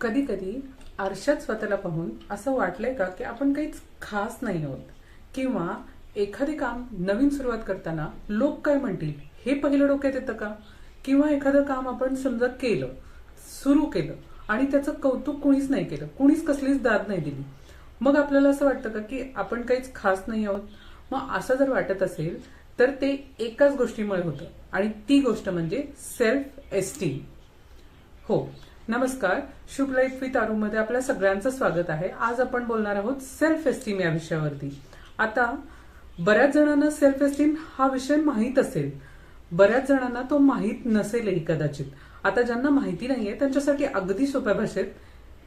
कधीकधी आरशात स्वतःला पाहून असं वाटलंय का की आपण काहीच खास नाही आहोत? किंवा एखादे काम नवीन सुरुवात करताना लोक काय म्हणतील? हे पहिलं डोक्यात येतं का? किंवा एखादं काम आपण समजा केलं सुरू केलं आणि त्याचं कौतुक कुणीच नाही केलं कुणीच कसलीच दाद नाही दिली. मग आपल्याला असं वाटतं का की आपण काहीच खास नाही आहोत? मग असं जर वाटत असेल तर ते एकाच गोष्टीमुळे होतं. आणि ती गोष्ट म्हणजे सेल्फ एस्टीम हो. नमस्कार. शुभ लाईफ विथमध्ये आपल्या सगळ्यांचं स्वागत आहे. आज आपण बोलणार आहोत सेल्फ एस्टीम या विषयावरती. आता बऱ्याच जणांना सेल्फ एस्टीम हा विषय माहीत असेल. बऱ्याच जणांना तो माहीत नसेलही कदाचित. आता ज्यांना माहिती नाहीये त्यांच्यासाठी अगदी सोप्या भाषेत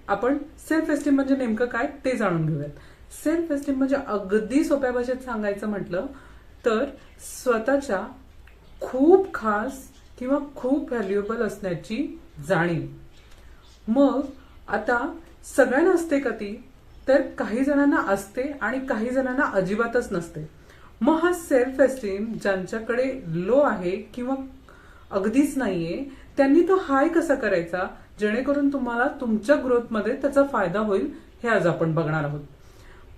आपण सेल्फ एस्टीम म्हणजे नेमकं काय ते जाणून घेऊयात. सेल्फ एस्टीम म्हणजे अगदी सोप्या भाषेत सांगायचं म्हटलं तर स्वतःच्या खूप खास किंवा खूप व्हॅल्युएबल असण्याची जाणीव. मग आता सगळ्यांना असते का ती? तर काही जणांना असते आणि काही जणांना अजिबातच नसते. मग हा सेल्फ एस्टीम ज्यांच्याकडे लो आहे किंवा अगदीच नाहीये त्यांनी तो हाय कसा करायचा? जेणेकरून तुम्हाला तुमच्या ग्रोथमध्ये त्याचा फायदा होईल हे आज आपण बघणार आहोत.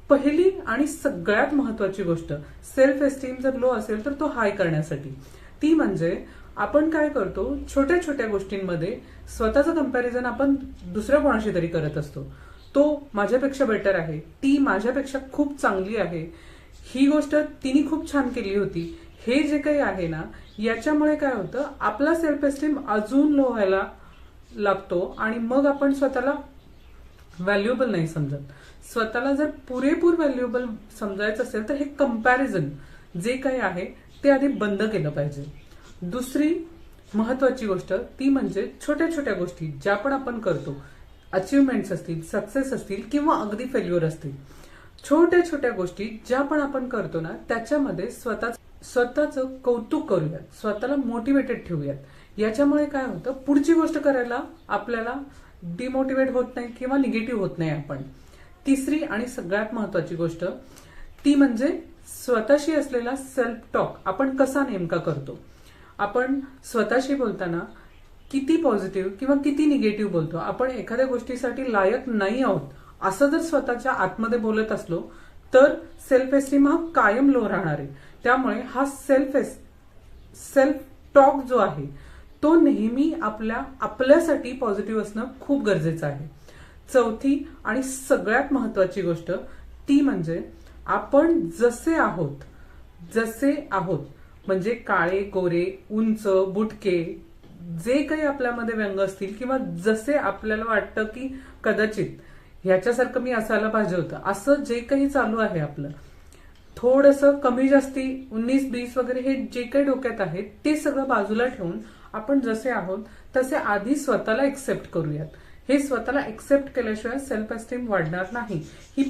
पहिली आणि सगळ्यात महत्वाची गोष्ट सेल्फ एस्टीम जर लो असेल तर तो हाय करण्यासाठी. ती म्हणजे आपण काय करतो छोट्या छोट्या गोष्टींमध्ये स्वतःचं कंपॅरिझन आपण दुसऱ्या कोणाशी तरी करत असतो. तो माझ्यापेक्षा बेटर आहे. ती माझ्यापेक्षा खूप चांगली आहे. ही गोष्ट तिने खूप छान केली होती. हे जे काही आहे ना याच्यामुळे काय होतं आपला सेल्फ एस्टीम अजून लो व्हायला लागतो आणि मग आपण स्वतःला व्हॅल्युएबल नाही समजत. स्वतःला जर पुरेपूर व्हॅल्युएबल समजायचं असेल तर हे कंपॅरिझन जे काही आहे ते आधी बंद केलं पाहिजे. दुसरी महत्वाची गोष्ट ती म्हणजे छोट्या छोट्या गोष्टी ज्या पण आपण करतो अचिव्हमेंट्स असतील सक्सेस असतील किंवा अगदी फेल्युअर असतील छोट्या छोट्या गोष्टी ज्या पण आपण करतो ना त्याच्यामध्ये स्वतः स्वतःचं कौतुक करूयात स्वतःला मोटिवेटेड ठेवूयात. याच्यामुळे काय होतं पुढची गोष्ट करायला आपल्याला डिमोटिवेट होत नाही किंवा निगेटिव्ह होत नाही आपण. तिसरी आणि सगळ्यात महत्वाची गोष्ट ती म्हणजे स्वतःशी असलेला सेल्फ टॉक आपण कसा नेमका करतो? आपण स्वतःशी बोलताना किती पॉझिटिव्ह किंवा किती निगेटिव्ह बोलतो? आपण एखाद्या गोष्टीसाठी लायक नाही आहोत असं जर स्वतःच्या आतमध्ये बोलत असलो तर सेल्फ एस्टीम हा कायम लो राहणार आहे. त्यामुळे हा सेल्फ एस सेल्फ टॉक जो आहे तो नेहमी आपल्या आपल्यासाठी पॉझिटिव्ह असणं खूप गरजेचं आहे. चौथी आणि सगळ्यात महत्वाची गोष्ट ती म्हणजे आपण जसे आहोत जसे आहोत. म्हणजे काळे गोरे उंच बुटके जे काही आपल्यामध्ये व्यंग असतील किंवा जसे आपल्याला वाटतं की कदाचित ह्याच्यासारखं मी असायला पाहिजे होतं. असं जे काही चालू आहे आपलं. थोडंसं कमी जास्ती उन्नीस बीस वगैरे हे जे काही डोक्यात आहे ते सगळं बाजूला ठेवून आपण जसे आहोत तसे आधी स्वतःला एक्सेप्ट करूयात. हे स्वतःला एक्सेप्ट केल्याशिवाय सेल्फ एस्टीम वाढणार नाही. ही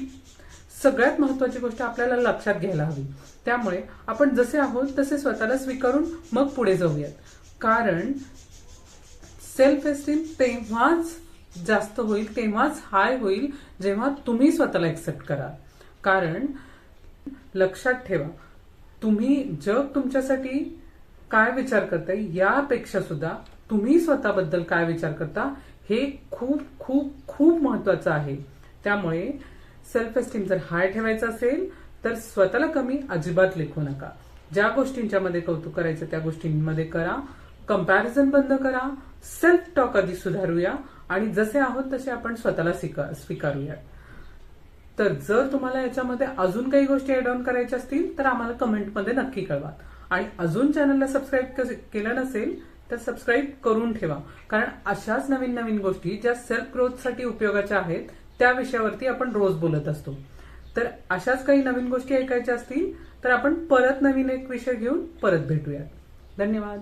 सगळ्यात महत्वाची गोष्ट आपल्याला लक्षात घ्यायला हवी. त्यामुळे आपण जसे आहोत तसे स्वतःला स्वीकारून मग पुढे जाऊयात. कारण सेल्फ एस्टीम तेव्हाच जास्त होईल तेव्हाच हाय होईल जेव्हा तुम्ही स्वतःला एक्सेप्ट करा कारण लक्षात ठेवा तुम्ही जग तुमच्यासाठी काय विचार करताय यापेक्षा सुद्धा तुम्ही स्वतःबद्दल काय विचार करता हे खूप खूप खूप महत्वाचं आहे. त्यामुळे सेल्फ एस्टीम जर हाय ठेवायचा असेल तर स्वतःला कमी अजिबात लेखू नका. ज्या गोष्टींच्या मध्ये कौतुक करायचं त्या गोष्टींमध्ये करा. कंपॅरिझन बंद करा. सेल्फ टॉक आधी सुधारूया. आणि जसे आहोत तसे आपण स्वतःला स्वीकारूया. तर जर तुम्हाला याच्यामध्ये अजून काही गोष्टी ऍड ऑन करायच्या असतील तर आम्हाला कमेंटमध्ये नक्की कळवा. आणि अजून चॅनलला सबस्क्राईब केलं नसेल तर सबस्क्राईब करून ठेवा. कारण अशाच नवीन नवीन गोष्टी ज्या सेल्फ ग्रोथसाठी उपयोगाच्या आहेत त्या विषयावरती आपण रोज बोलत असतो. तर अशाच काही नवीन गोष्टी ऐकायच्या असतील तर आपण परत नवीन एक विषय घेऊन परत भेटूयात. धन्यवाद.